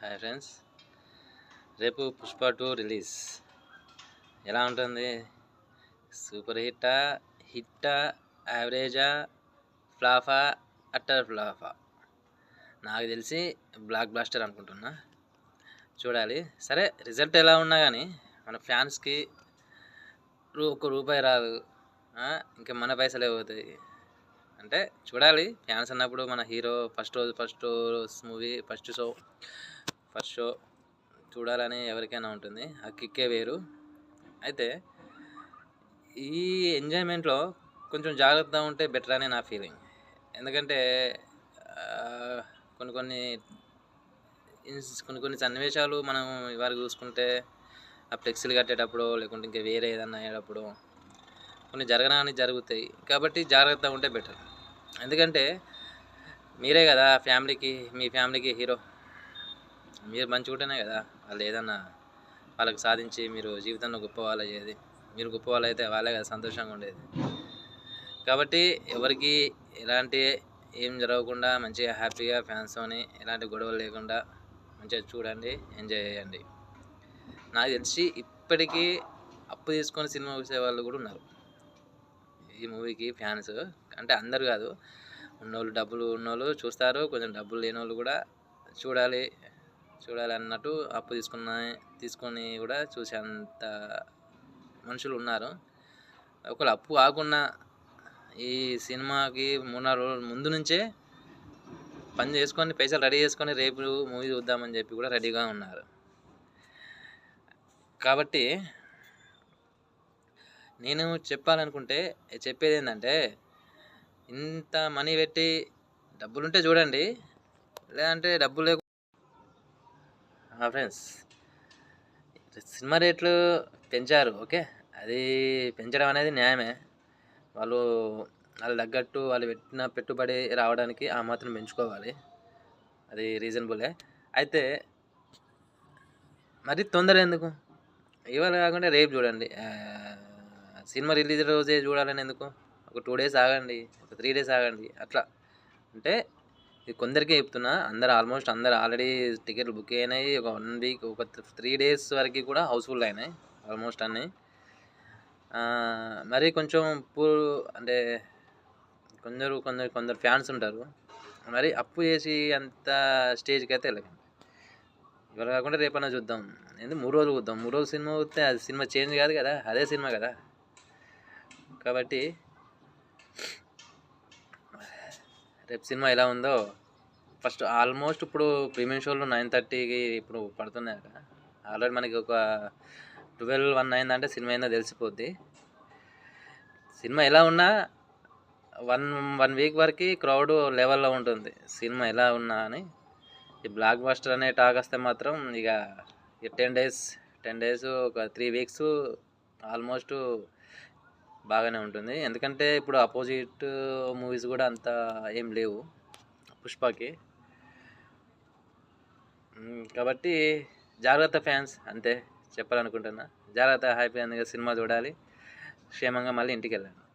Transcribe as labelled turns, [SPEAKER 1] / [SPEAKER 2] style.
[SPEAKER 1] Hi friends రేపు Pushpa two release. ఎలా ఉంటుంది? సూపర్ హిట్టా హిట్టా యావరేజా ఫ్లాఫా అట్టర్ ఫ్లాఫా? నాకు తెలిసి బ్లాక్ బ్లాస్టర్ అనుకుంటున్నా. చూడాలి. సరే రిజల్ట్ ఎలా ఉన్నా కానీ మన ఫ్యాన్స్కి రూ ఒక రూపాయి రాదు. ఇంకా మన పైసలే పోతాయి. అంటే చూడాలి. ఫ్యాన్స్ అన్నప్పుడు మన హీరో ఫస్ట్ రోజు first movie first show first show చూడాలని ఎవరికైనా ఉంటుంది. ఆ కిక్కే వేరు. అయితే ఈ ఎంజాయ్మెంట్లో కొంచెం జాగ్రత్తగా ఉంటే బెటర్ అని నా ఫీలింగ్. ఎందుకంటే కొన్ని కొన్ని కొన్ని కొన్ని సన్నివేశాలు మనం ఇవాళ చూసుకుంటే ఆ ఫ్లెక్సీలు కట్టేటప్పుడు లేకుంటే ఇంకా వేరే ఏదన్నా అయ్యేటప్పుడు కొన్ని జరగడానికి జరుగుతాయి. కాబట్టి జాగ్రత్తగా ఉంటే బెటర్. ఎందుకంటే మీరే కదా ఫ్యామిలీకి మీ ఫ్యామిలీకి హీరో. మీరు మంచిగా కదా వాళ్ళు ఏదన్నా వాళ్ళకి సాధించి మీరు జీవితంలో గొప్ప వాళ్ళు అయ్యేది. మీరు గొప్ప వాళ్ళు అయితే వాళ్ళే కదా సంతోషంగా ఉండేది. కాబట్టి ఎవరికి ఎలాంటి ఏం జరగకుండా మంచిగా హ్యాపీగా ఫ్యాన్స్తోని ఎలాంటి గొడవలు లేకుండా మంచిగా చూడండి ఎంజాయ్ చేయండి. నాకు తెలిసి ఇప్పటికీ అప్పు తీసుకొని సినిమా చూసే వాళ్ళు కూడా ఉన్నారు. ఈ మూవీకి ఫ్యాన్స్. అంటే అందరు కాదు. ఉన్నోళ్ళు డబ్బులు ఉన్నోళ్ళు చూస్తారు. కొంచెం డబ్బులు లేని వాళ్ళు కూడా చూడాలి. చూడాలి అన్నట్టు అప్పు తీసుకున్న తీసుకొని కూడా చూసేంత మనుషులు ఉన్నారు. ఒకవేళ అప్పు కాకుండా ఈ సినిమాకి మూడు నాలుగు రోజుల ముందు నుంచే పని చేసుకొని పైసలు రెడీ చేసుకొని రేపు మూవీ చూద్దామని చెప్పి కూడా రెడీగా ఉన్నారు. కాబట్టి నేను చెప్పాలనుకుంటే చెప్పేది ఏంటంటే ఇంత మనీ పెట్టి డబ్బులుంటే చూడండి లేదంటే డబ్బులు లేకు ఫ్రెండ్స్ సినిమా రేట్లు పెంచారు ఓకే? అది పెంచడం అనేది న్యాయమే. వాళ్ళు వాళ్ళ తగ్గట్టు వాళ్ళు పెట్టిన పెట్టుబడి రావడానికి ఆ మాత్రం పెంచుకోవాలి. అది రీజనబులే. అయితే మరి తొందర ఎందుకు? ఇవాళ కాకుండా రేపు చూడండి. సినిమా రిలీజ్ రోజే చూడాలని ఎందుకు? ఒక టూ డేస్ ఆగండి ఒక త్రీ డేస్ ఆగండి అట్లా. అంటే ఇది కొందరికే చెప్తున్నా అందరు ఆల్మోస్ట్ అందరు ఆల్రెడీ టికెట్లు బుక్ అయినాయి ఒక వన్ వీక్ ఒక త్రీ డేస్ వరకు కూడా హౌస్ఫుల్ అయినాయి ఆల్మోస్ట్ అన్నీ. మరి కొంచెం పూర్ అంటే కొందరు కొందరు కొందరు ఫ్యాన్స్ ఉంటారు. మరి అప్పు చేసి అంత స్టేజ్కి అయితే వెళ్ళకండి. ఇవాళ కాకుండా రేపన్నా చూద్దాం. ఎందుకు మూడు రోజులు చూద్దాం. మూడు రోజులు సినిమా వస్తే అది సినిమా చేంజ్ కాదు కదా అదే సినిమా కదా. కాబట్టి రేపు సినిమా ఎలా ఉందో ఫస్ట్ ఆల్మోస్ట్ ఇప్పుడు ప్రీమియం షోలు నైన్ థర్టీకి ఇప్పుడు పడుతున్నాయి ఆల్రెడీ మనకి ఒక ట్వెల్వ్ వన్ అయిందంటే సినిమా ఏందో తెలిసిపోద్ది. సినిమా ఎలా ఉన్నా వన్ వన్ వీక్ వరకు క్రౌడ్ లెవెల్లో ఉంటుంది. సినిమా ఎలా ఉన్నా అని. ఈ బ్లాక్ బస్టర్ అనే టాక్ వస్తే మాత్రం ఇక టెన్ డేస్ టెన్ డేస్ ఒక త్రీ వీక్స్ ఆల్మోస్ట్ బాగానే ఉంటుంది. ఎందుకంటే ఇప్పుడు అపోజిట్ మూవీస్ కూడా అంత ఏం లేవు. పుష్పకి. కాబట్టి జాగ్రత్త ఫ్యాన్స్ అంతే చెప్పాలనుకుంటున్నా. జాగ్రత్త హ్యాపీ అందుగా సినిమా చూడాలి. క్షేమంగా మళ్ళీ ఇంటికి వెళ్ళాను